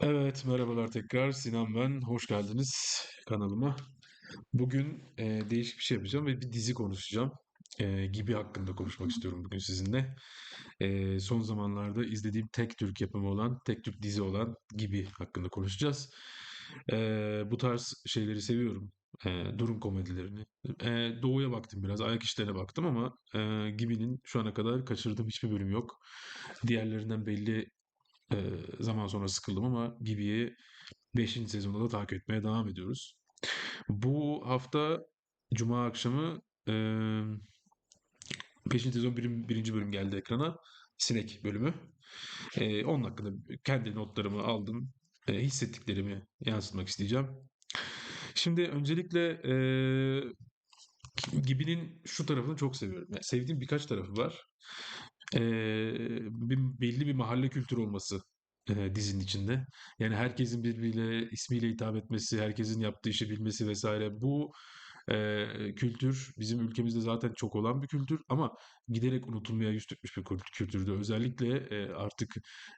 Evet, merhabalar tekrar. Sinan ben. Hoş geldiniz kanalıma. Bugün e, değişik bir şey yapacağım ve bir dizi konuşacağım. E, Gibi hakkında konuşmak istiyorum bugün sizinle. E, son zamanlarda izlediğim tek Türk yapımı olan, tek Türk dizi olan Gibi hakkında konuşacağız. E, bu tarz şeyleri seviyorum. E, durum komedilerini. E, Doğu'ya baktım biraz, ayak işlerine baktım ama e, Gibi'nin şu ana kadar kaçırdığım hiçbir bölüm yok. Diğerlerinden belli e, zaman sonra sıkıldım ama Gibi'yi Beşinci sezonda da takip etmeye devam ediyoruz. Bu hafta Cuma akşamı eee 5. sezon birim, birinci bölüm geldi ekrana. Sinek bölümü. Eee onun kendi notlarımı aldım. Eee, hissettiklerimi yansıtmak isteyeceğim. Şimdi öncelikle eee Gibi'nin şu tarafını çok seviyorum. Yani sevdiğim birkaç tarafı var. Eee, bir, belli bir mahalle kültürü olması eee, dizinin içinde. Yani herkesin birbiriyle ismiyle hitap etmesi, herkesin yaptığı işi bilmesi vesaire. Bu eee, kültür bizim ülkemizde zaten çok olan bir kültür ama giderek unutulmaya yüz tutmuş bir kült- kültürdü. Özellikle eee, artık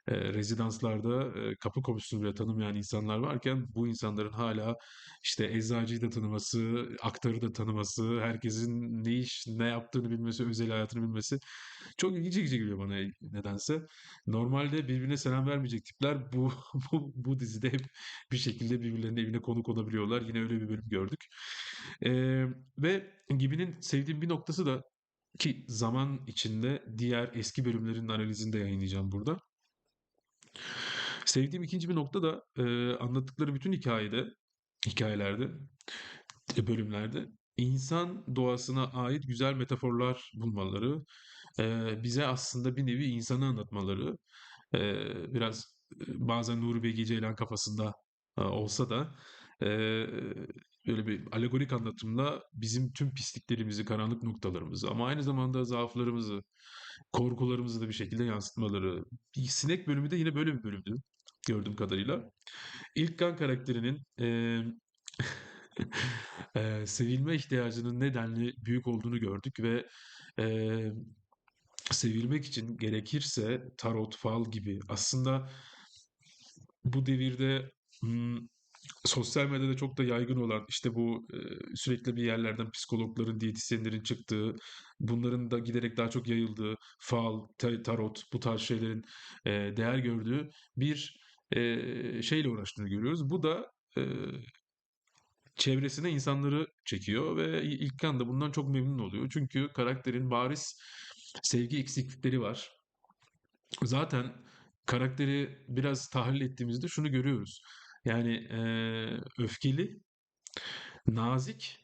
eee, rezidanslarda eee, kapı komşusunu bile tanımayan insanlar varken bu insanların hala işte eczacıyı da tanıması, aktarı da tanıması, herkesin ne iş, ne yaptığını bilmesi, özel hayatını bilmesi çok ilginç çekici geliyor bana nedense. Normalde birbirine selam vermeyecek tipler bu bu, bu dizide hep bir şekilde birbirlerinin evine konuk olabiliyorlar. Yine öyle bir bölüm gördük. Ee, ve Gibi'nin sevdiğim bir noktası da ki zaman içinde diğer eski bölümlerin analizini de yayınlayacağım burada. Sevdiğim ikinci bir nokta da e, anlattıkları bütün hikayede, hikayelerde, e, bölümlerde insan doğasına ait güzel metaforlar bulmaları, e, bize aslında bir nevi insanı anlatmaları, e, biraz e, bazen Nuri Bilge Ceylan kafasında e, olsa da e, böyle bir alegorik anlatımla bizim tüm pisliklerimizi, karanlık noktalarımızı ama aynı zamanda zaaflarımızı, korkularımızı da bir şekilde yansıtmaları. Sinek bölümü de yine böyle bir bölümdü gördüğüm kadarıyla. İlkan karakterinin eee, eee, sevilme ihtiyacının nedenli büyük olduğunu gördük ve eee, sevilmek için gerekirse tarot, fal gibi aslında bu devirde hmm, sosyal medyada çok da yaygın olan işte bu e, sürekli bir yerlerden psikologların, diyetisyenlerin çıktığı, bunların da giderek daha çok yayıldığı fal, ta- tarot bu tarz şeylerin e, değer gördüğü bir e, şeyle uğraştığını görüyoruz. Bu da e, çevresine insanları çekiyor ve İlkan da bundan çok memnun oluyor. Çünkü karakterin bariz sevgi eksiklikleri var. Zaten karakteri biraz tahlil ettiğimizde şunu görüyoruz. Yani eee, öfkeli, nazik.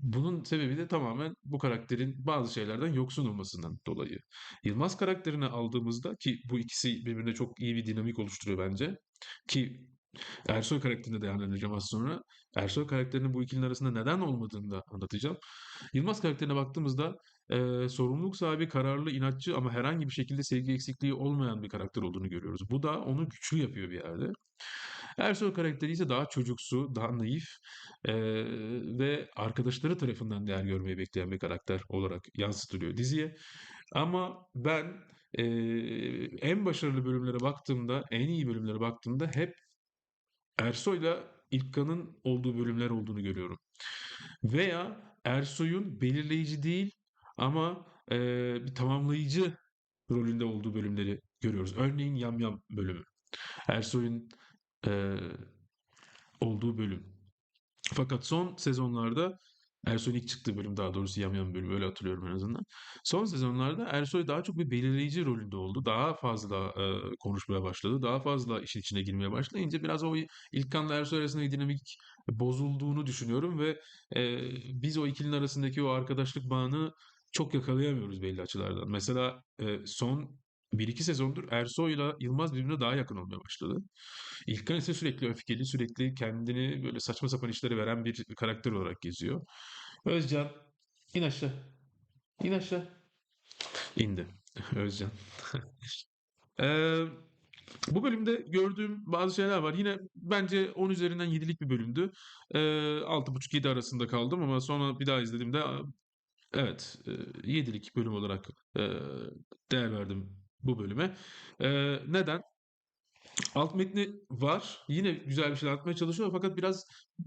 Bunun sebebi de tamamen bu karakterin bazı şeylerden yoksun olmasından dolayı. Yılmaz karakterini aldığımızda ki bu ikisi birbirine çok iyi bir dinamik oluşturuyor bence. Ki Ersoy karakterine de değerlendireceğim az sonra. Ersoy karakterinin bu ikilinin arasında neden olmadığını da anlatacağım. Yılmaz karakterine baktığımızda eee, sorumluluk sahibi, kararlı, inatçı ama herhangi bir şekilde sevgi eksikliği olmayan bir karakter olduğunu görüyoruz. Bu da onu güçlü yapıyor bir yerde. Ersoy karakteri ise daha çocuksu, daha naif eee, ve arkadaşları tarafından değer görmeyi bekleyen bir karakter olarak yansıtılıyor diziye. Ama ben eee, en başarılı bölümlere baktığımda, en iyi bölümlere baktığımda hep Ersoy'la İlkan'ın olduğu bölümler olduğunu görüyorum. Veya Ersoy'un belirleyici değil ama eee, bir tamamlayıcı rolünde olduğu bölümleri görüyoruz. Örneğin Yam Yam bölümü. Ersoy'un eee, olduğu bölüm. Fakat son sezonlarda Ersoy'un ilk çıktığı bölüm daha doğrusu Yam Yam bölümü öyle hatırlıyorum en azından. Son sezonlarda Ersoy daha çok bir belirleyici rolünde oldu. Daha fazla e, konuşmaya başladı. Daha fazla işin içine girmeye başlayınca biraz o İlkan'la Ersoy arasındaki dinamik bozulduğunu düşünüyorum ve e, biz o ikilinin arasındaki o arkadaşlık bağını çok yakalayamıyoruz belli açılardan. Mesela e, son bir iki sezondur Ersoy'la Yılmaz birbirine daha yakın olmaya başladı. İlkan ise sürekli öfkeli, sürekli kendini böyle saçma sapan işlere veren bir karakter olarak geziyor. Özcan, in aşağı, in aşağı. İndi Özcan. Ee, bu bölümde gördüğüm bazı şeyler var. Yine bence 10 üzerinden 7'lik bir bölümdü. Ee, 6,5-7 arasında kaldım ama sonra bir daha izlediğimde evet e, 7'lik bölüm olarak e, değer verdim bu bölüme. E, neden? Alt metni var. Yine güzel bir şeyler anlatmaya çalışıyor fakat biraz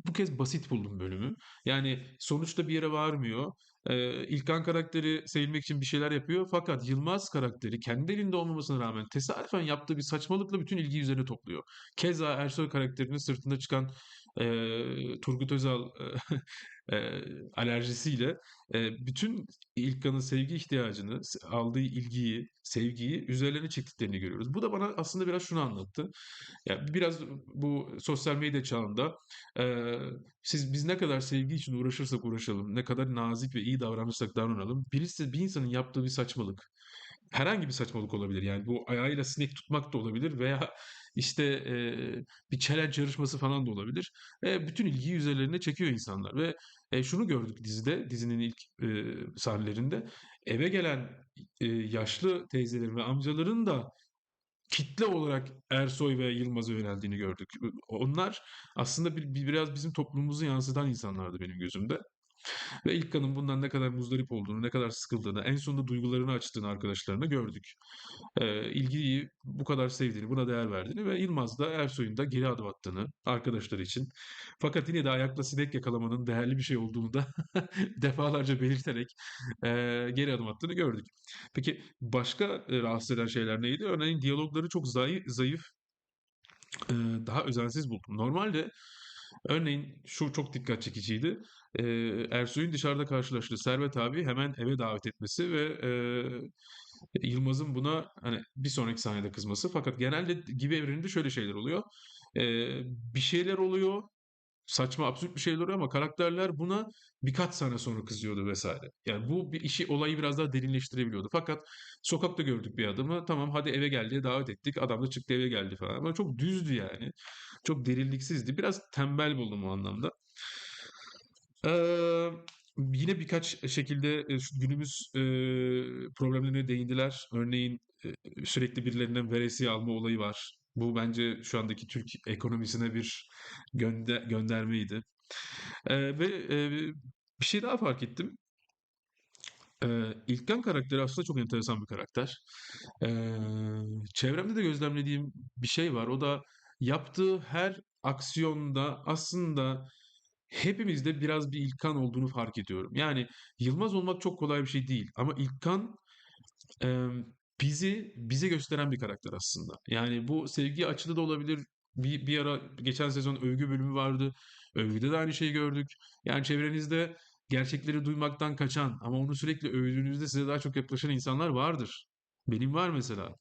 bu kez basit buldum bölümü. Yani sonuçta bir yere varmıyor. Ee, İlkan karakteri sevilmek için bir şeyler yapıyor fakat Yılmaz karakteri kendi elinde olmamasına rağmen tesadüfen yaptığı bir saçmalıkla bütün ilgiyi üzerine topluyor. Keza Ersoy karakterinin sırtında çıkan eee, Turgut Özal eee, alerjisiyle eee, bütün İlkan'ın sevgi ihtiyacını, aldığı ilgiyi, sevgiyi üzerlerine çektiklerini görüyoruz. Bu da bana aslında biraz şunu anlattı. Ya biraz bu sosyal medya çağında eee, siz biz ne kadar sevgi için uğraşırsak uğraşalım, ne kadar nazik ve iyi davranırsak davranalım, birisi bir insanın yaptığı bir saçmalık, herhangi bir saçmalık olabilir. Yani bu ayağıyla sinek tutmak da olabilir veya işte eee, bir challenge yarışması falan da olabilir. E, bütün ilgiyi üzerlerine çekiyor insanlar ve e, şunu gördük dizide, dizinin ilk e, sahnelerinde eve gelen e, yaşlı teyzelerin ve amcaların da kitle olarak Ersoy ve Yılmaz'a yöneldiğini gördük. Onlar aslında bir, bir- biraz bizim toplumumuzu yansıtan insanlardı benim gözümde. Ve İlkan'ın bundan ne kadar muzdarip olduğunu, ne kadar sıkıldığını, en sonunda duygularını açtığını arkadaşlarına gördük. Ee, ilgiyi bu kadar sevdiğini, buna değer verdiğini ve Yılmaz da Ersoy'un da geri adım attığını arkadaşları için. Fakat yine de ayakla sinek yakalamanın değerli bir şey olduğunu da defalarca belirterek e, geri adım attığını gördük. Peki başka rahatsız eden şeyler neydi? Örneğin diyalogları çok zayıf, zayıf daha özensiz buldum. Normalde örneğin şu çok dikkat çekiciydi. E, Ersoy'un dışarıda karşılaştığı Servet abi hemen eve davet etmesi ve e, Yılmaz'ın buna hani bir sonraki sahnede kızması. Fakat genelde gibi evreninde şöyle şeyler oluyor. Ee, bir şeyler oluyor. Saçma, absürt bir şeyler oluyor ama karakterler buna birkaç sene sonra kızıyordu vesaire. Yani bu bir işi, olayı biraz daha derinleştirebiliyordu. Fakat sokakta gördük bir adamı. Tamam hadi eve gel diye davet ettik. Adam da çıktı eve geldi falan. Ama çok düzdü yani. Çok derinliksizdi. Biraz tembel buldum o anlamda. Eee, yine birkaç şekilde e, günümüz e, problemlerine değindiler. Örneğin e, sürekli birilerinden veresiye alma olayı var. Bu bence şu andaki Türk ekonomisine bir gönde göndermeydi. Eee, ve e, bir şey daha fark ettim. Eee İlkan karakteri aslında çok enteresan bir karakter. Eee, çevremde de gözlemlediğim bir şey var. O da yaptığı her aksiyonda aslında hepimizde biraz bir İlkan olduğunu fark ediyorum. Yani Yılmaz olmak çok kolay bir şey değil. Ama İlkan Emm, bizi bize gösteren bir karakter aslında. Yani bu sevgi açılı da olabilir. Bir, bir ara geçen sezon övgü bölümü vardı. Övgüde de aynı şeyi gördük. Yani çevrenizde gerçekleri duymaktan kaçan ama onu sürekli övdüğünüzde size daha çok yaklaşan insanlar vardır. Benim var mesela.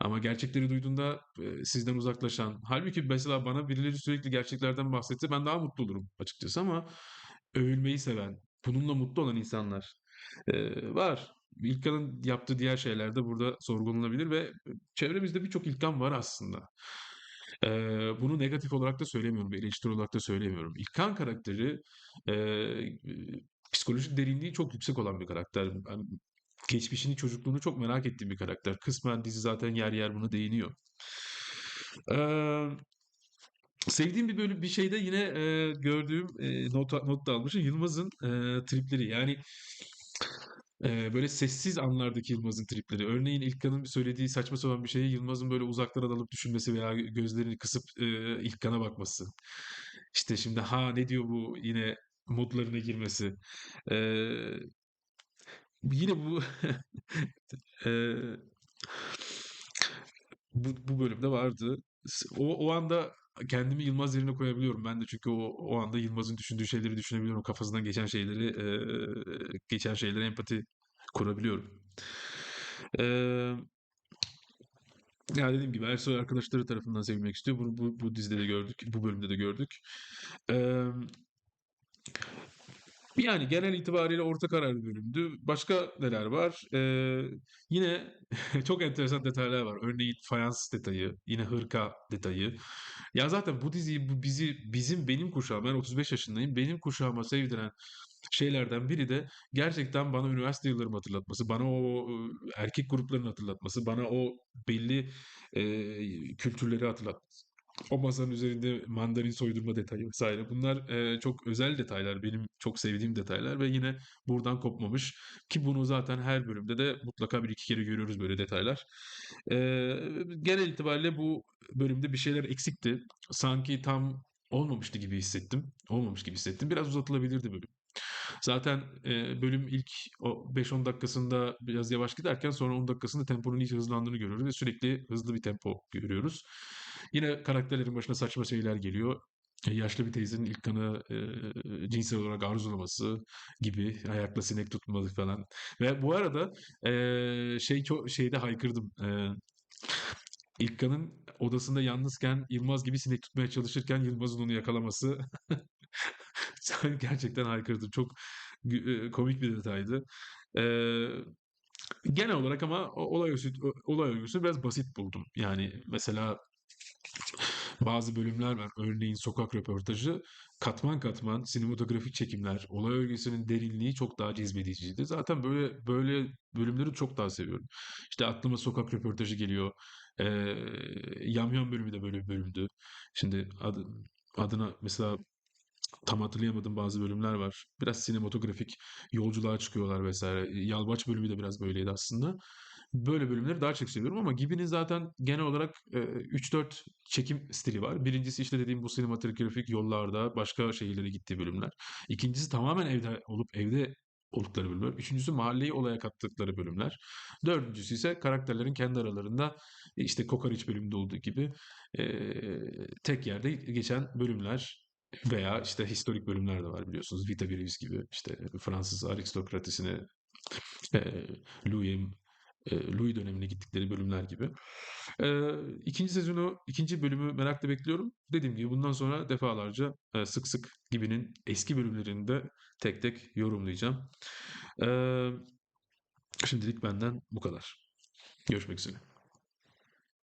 Ama gerçekleri duyduğunda e, sizden uzaklaşan. Halbuki mesela bana birileri sürekli gerçeklerden bahsetse ben daha mutlu olurum açıkçası ama övülmeyi seven, bununla mutlu olan insanlar e, var. İlkan'ın yaptığı diğer şeyler de burada sorgulanabilir ve çevremizde birçok İlkan var aslında. Eee, bunu negatif olarak da söylemiyorum, eleştiri olarak da söylemiyorum. İlkan karakteri eee, psikolojik derinliği çok yüksek olan bir karakter. Ben geçmişini, çocukluğunu çok merak ettiğim bir karakter. Kısmen dizi zaten yer yer buna değiniyor. Eee, sevdiğim bir bölüm bir şeyde yine eee, gördüğüm eee, not, not da almışım. Yılmaz'ın eee, tripleri. Yani Eee, böyle sessiz anlardaki Yılmaz'ın tripleri. Örneğin İlkan'ın söylediği saçma sapan bir şeyi Yılmaz'ın böyle uzaklara dalıp düşünmesi veya gözlerini kısıp eee İlkan'a bakması. İşte şimdi ha ne diyor bu yine modlarına girmesi. Eee, yine bu eee, bu, bu bölümde vardı. O, o anda kendimi Yılmaz yerine koyabiliyorum ben de çünkü o, o anda Yılmaz'ın düşündüğü şeyleri düşünebiliyorum. Kafasından geçen şeyleri eee, geçen şeylere empati kurabiliyorum. Eee Ya dediğim gibi Ersoy arkadaşları tarafından sevilmek istiyor. Bunu bu, bu dizide de gördük. Bu bölümde de gördük. Eee, yani genel itibariyle orta karar bölümdü. Başka neler var? Eee, yine çok enteresan detaylar var. Örneğin fayans detayı, yine hırka detayı. Ya zaten bu diziyi bu bizi bizim benim kuşağım ben 35 yaşındayım. Benim kuşağıma sevdiren şeylerden biri de gerçekten bana üniversite yıllarımı hatırlatması, bana o e, erkek gruplarını hatırlatması, bana o belli e, kültürleri hatırlatması. O masanın üzerinde mandarin soydurma detayı vesaire. Bunlar e, çok özel detaylar, benim çok sevdiğim detaylar ve yine buradan kopmamış. Ki bunu zaten her bölümde de mutlaka bir iki kere görüyoruz böyle detaylar. E, genel itibariyle bu bölümde bir şeyler eksikti. Sanki tam olmamıştı gibi hissettim. Olmamış gibi hissettim. Biraz uzatılabilirdi bölüm. Zaten e, bölüm ilk o 5-10 dakikasında biraz yavaş giderken sonra 10 dakikasında temponun iyice hızlandığını görüyoruz ve sürekli hızlı bir tempo görüyoruz. Yine karakterlerin başına saçma şeyler geliyor. E, Yaşlı bir teyzenin ilk kanı e, cinsel olarak arzulaması gibi ayakla sinek tutmalı falan. Ve bu arada e, şey şeyde haykırdım. E, İlkan'ın odasında yalnızken Yılmaz gibi sinek tutmaya çalışırken Yılmaz'ın onu yakalaması gerçekten haykırdım. Çok e, komik bir detaydı. E, genel olarak ama olay örgüsü, olay örgüsü biraz basit buldum. Yani mesela bazı bölümler var. Örneğin sokak röportajı katman katman sinematografik çekimler, olay örgüsünün derinliği çok daha cezbediciydi. Zaten böyle böyle bölümleri çok daha seviyorum. İşte aklıma sokak röportajı geliyor. Ee, Yamyam bölümü de böyle bir bölümdü. Şimdi adı, adına mesela tam hatırlayamadığım bazı bölümler var. Biraz sinematografik yolculuğa çıkıyorlar vesaire. Yalvaç bölümü de biraz böyleydi aslında. Böyle bölümleri daha çok seviyorum ama Gibi'nin zaten genel olarak e, 3-4 çekim stili var. Birincisi işte dediğim bu sinematografik yollarda başka şehirlere gittiği bölümler. İkincisi tamamen evde olup evde oldukları bölümler. Üçüncüsü mahalleyi olaya kattıkları bölümler. Dördüncüsü ise karakterlerin kendi aralarında işte Kokoreç bölümünde olduğu gibi e, tek yerde geçen bölümler veya işte historik bölümler de var biliyorsunuz. Vita Brevis gibi işte Fransız aristokratisine e, Louis Louis dönemine gittikleri bölümler gibi. E, ikinci sezonu, ikinci bölümü merakla bekliyorum. Dediğim gibi bundan sonra defalarca sık sık gibinin eski bölümlerini de tek tek yorumlayacağım. Şimdilik benden bu kadar. Görüşmek üzere.